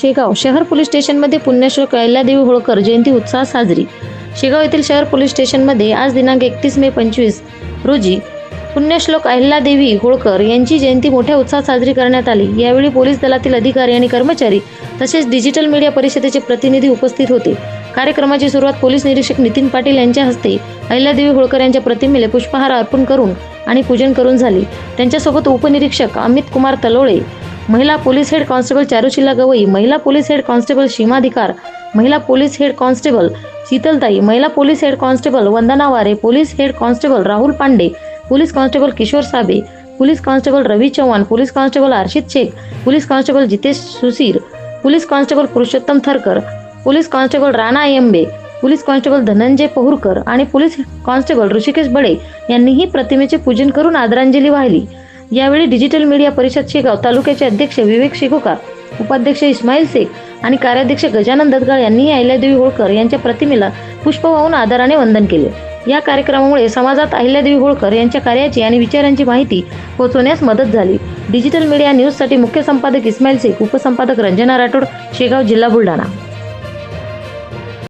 शेगाव शहर पोलीस स्टेशनमध्ये पुण्यश्लोक अहिल्यादेवी होळकर जयंती उत्साहात साजरी. शेगाव येथील शहर पोलीस स्टेशनमध्ये आज दिनांक एकतीस मे पंचवीस रोजी पुण्यश्लोक अहिल्यादेवी होळकर यांची जयंती मोठ्या उत्साहात साजरी करण्यात आली. यावेळी पोलीस दलातील अधिकारी आणि कर्मचारी तसेच डिजिटल मीडिया परिषदेचे प्रतिनिधी उपस्थित होते. कार्यक्रमाची सुरुवात पोलीस निरीक्षक नितीन पाटील यांच्या हस्ते अहिल्यादेवी होळकर यांच्या प्रतिमेला पुष्पहार अर्पण करून आणि पूजन करून झाले. त्यांच्यासोबत उपनिरीक्षक अमित कुमार तलोळे महिला police head constable Charushila Gawai महिला पोलीस हेड कॉन्स्टेबल सीमाधिकार महिला पोलीस हेड कॉन्स्टेबल शीतलताई महिला police head constable Vandana Ware police head constable Rahul Pande police constable Kishor Sabe police constable Ravi Chavan police constable Arshit Shaikh police constable Jitesh Susir police constable Purushottam Tharkar police constable Rana Embe police constable Dhananjay Pahurkar आणि police constable Rishikesh बडे यांनीही प्रतिमेचे पूजन करून आदरांजली वाहिली. यावेळी digital media परिषद शेगाव तालुक्याचे अध्यक्ष विवेक शेगोकार उपाध्यक्ष इस्माईल शेख आणि कार्याध्यक्ष गजानन दत्तगाळ यांनी अहिल्यादेवी होळकर यांच्या प्रतिमेला पुष्प वाहून आदराने वंदन केले. या कार्यक्रमामुळे समाजात अहिल्यादेवी होळकर यांच्या कार्याची आणि विचारांची माहिती पोहोचवण्यास मदत झाली. डिजिटल मीडिया न्यूजसाठी मुख्य संपादक इस्माईल शेख उपसंपादक रंजना राठोड शेगाव जिल्हा बुलढाणा.